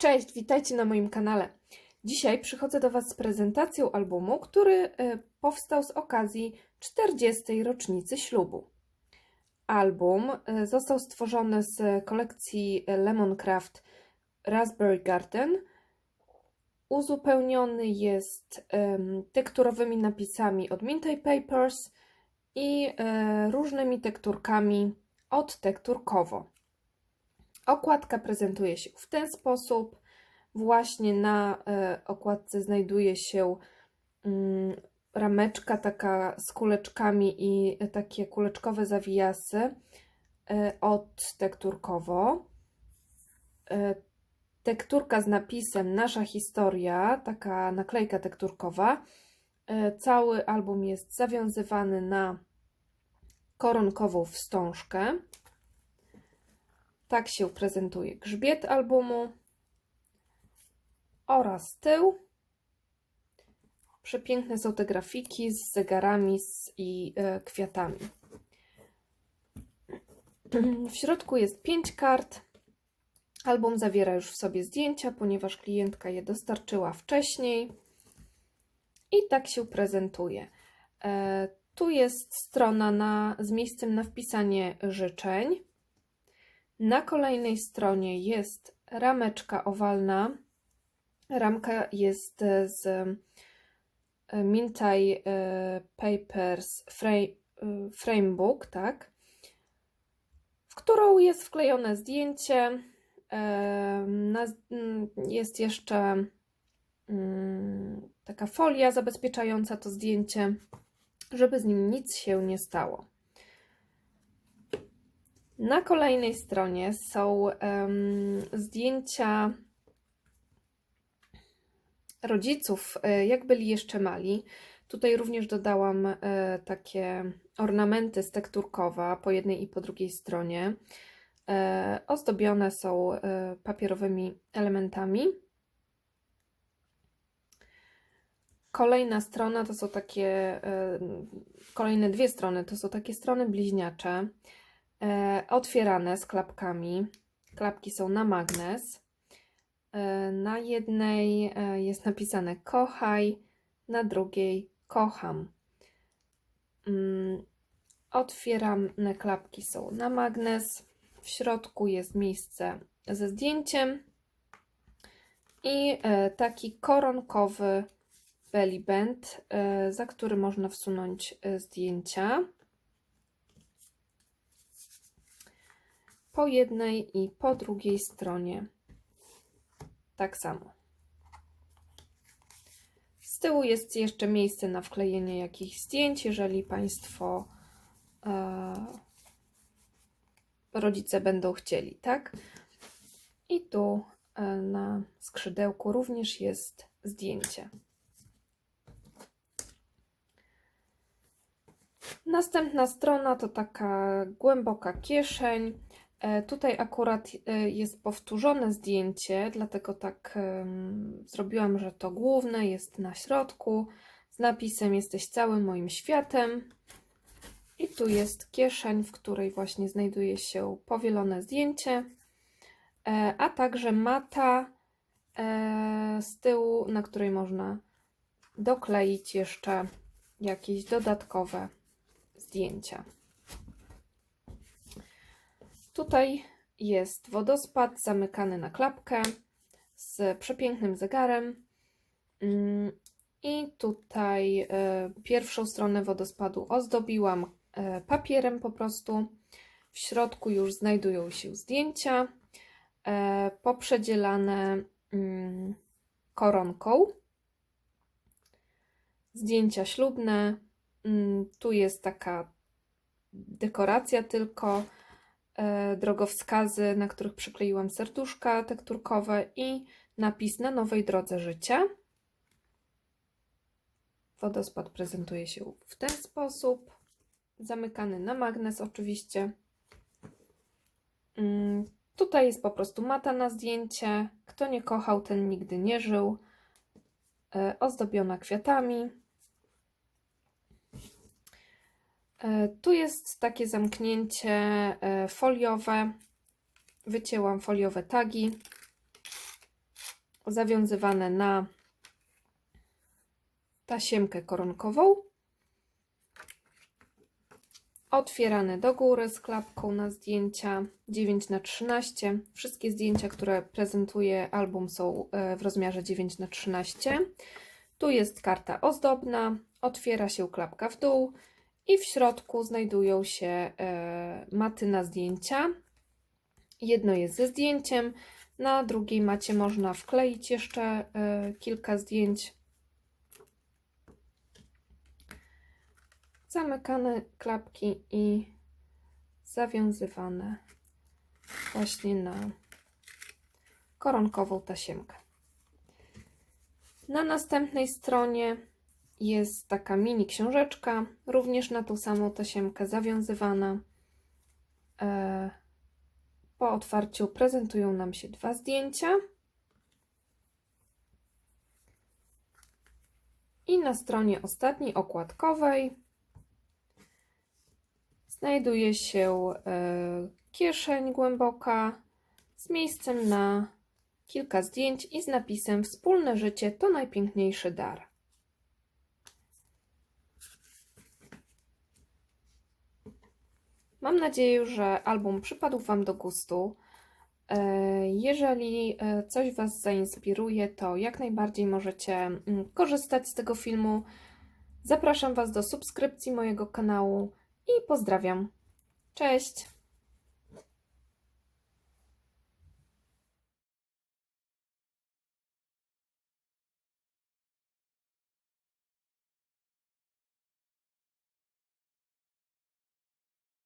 Cześć, witajcie na moim kanale. Dzisiaj przychodzę do Was z prezentacją albumu, który e, powstał z okazji 40. rocznicy ślubu. Album e, został stworzony z kolekcji Lemoncraft Raspberry Garden. Uzupełniony jest tekturowymi napisami od Minty Papers i e, różnymi tekturkami od Tekturkowo. Okładka prezentuje się w ten sposób. Właśnie na e, okładce znajduje się mm, rameczka taka z kuleczkami i takie kuleczkowe zawijasy e, od Tekturkowo. E, tekturka z napisem Nasza historia, taka naklejka tekturkowa. Cały album jest zawiązywany na koronkową wstążkę. Tak się prezentuje grzbiet albumu oraz tył. Przepiękne są te grafiki z zegarami i e, kwiatami. W środku jest pięć kart. Album zawiera już w sobie zdjęcia, ponieważ klientka je dostarczyła wcześniej. I tak się prezentuje. E, tu jest strona na, z miejscem na wpisanie życzeń. Na kolejnej stronie jest rameczka owalna. Ramka jest z e, Mintaj e, Papers e, Framebook, tak? W którą jest wklejone zdjęcie. Jest jeszcze mm, taka folia zabezpieczająca to zdjęcie, żeby z nim nic się nie stało. Na kolejnej stronie są um, zdjęcia rodziców, e, jak byli jeszcze mali. Tutaj również dodałam e, takie ornamenty z tekturkowa po jednej i po drugiej stronie. E, ozdobione są papierowymi elementami. Kolejna strona to są takie, kolejne dwie strony to są takie strony bliźniacze e, otwierane z klapkami. Klapki są na magnes. E, na jednej e, jest napisane kochaj, na drugiej kocham. Mm, otwierane klapki są na magnes. W środku jest miejsce ze zdjęciem i e, taki koronkowy belly band, e, za który można wsunąć e, zdjęcia. Po jednej i po drugiej stronie. Tak samo. Z tyłu jest jeszcze miejsce na wklejenie jakichś zdjęć, jeżeli Państwo e, rodzice będą chcieli, tak? I tu e, na skrzydełku również jest zdjęcie. Następna strona to taka głęboka kieszeń. E, tutaj akurat e, jest powtórzone zdjęcie, dlatego tak zrobiłam, że to główne jest na środku z napisem Jesteś całym moim światem. I tu jest kieszeń, w której właśnie znajduje się powielone zdjęcie, e, a także mata z tyłu, na której można dokleić jeszcze jakieś dodatkowe zdjęcia. Tutaj jest wodospad zamykany na klapkę z przepięknym zegarem. Mm, I tutaj e, pierwszą stronę wodospadu ozdobiłam e, papierem po prostu. W środku już znajdują się zdjęcia e, poprzedzielane mm, koronką. Zdjęcia ślubne. Mm, tu jest taka dekoracja tylko drogowskazy, na których przykleiłam serduszka tekturkowe i napis na nowej drodze życia. Wodospad prezentuje się w ten sposób. Zamykany na magnes oczywiście. Mm, tutaj jest po prostu mata na zdjęcie. Kto nie kochał, ten nigdy nie żył. E, ozdobiona kwiatami. E, tu jest takie zamknięcie e, foliowe. Wycięłam foliowe tagi. zawiązywane na tasiemkę koronkową. Otwierane do góry z klapką na zdjęcia 9 na 13 Wszystkie zdjęcia, które prezentuje album są e, w rozmiarze 9 na 13 Tu jest karta ozdobna, otwiera się klapka w dół i w środku znajdują się e, maty na zdjęcia. Jedno jest ze zdjęciem, na drugiej macie można wkleić jeszcze e, kilka zdjęć. Zamykane klapki i zawiązywane właśnie na koronkową tasiemkę. Na następnej stronie jest taka mini książeczka, również na tą samą tasiemkę zawiązywana. E, Po otwarciu prezentują nam się dwa zdjęcia. I na stronie ostatniej okładkowej znajduje się e, kieszeń głęboka z miejscem na kilka zdjęć i z napisem Wspólne życie to najpiękniejszy dar. Mam nadzieję, że album przypadł Wam do gustu. E, Jeżeli e, coś Was zainspiruje, to jak najbardziej możecie mm, korzystać z tego filmu. Zapraszam Was do subskrypcji mojego kanału i pozdrawiam. Cześć!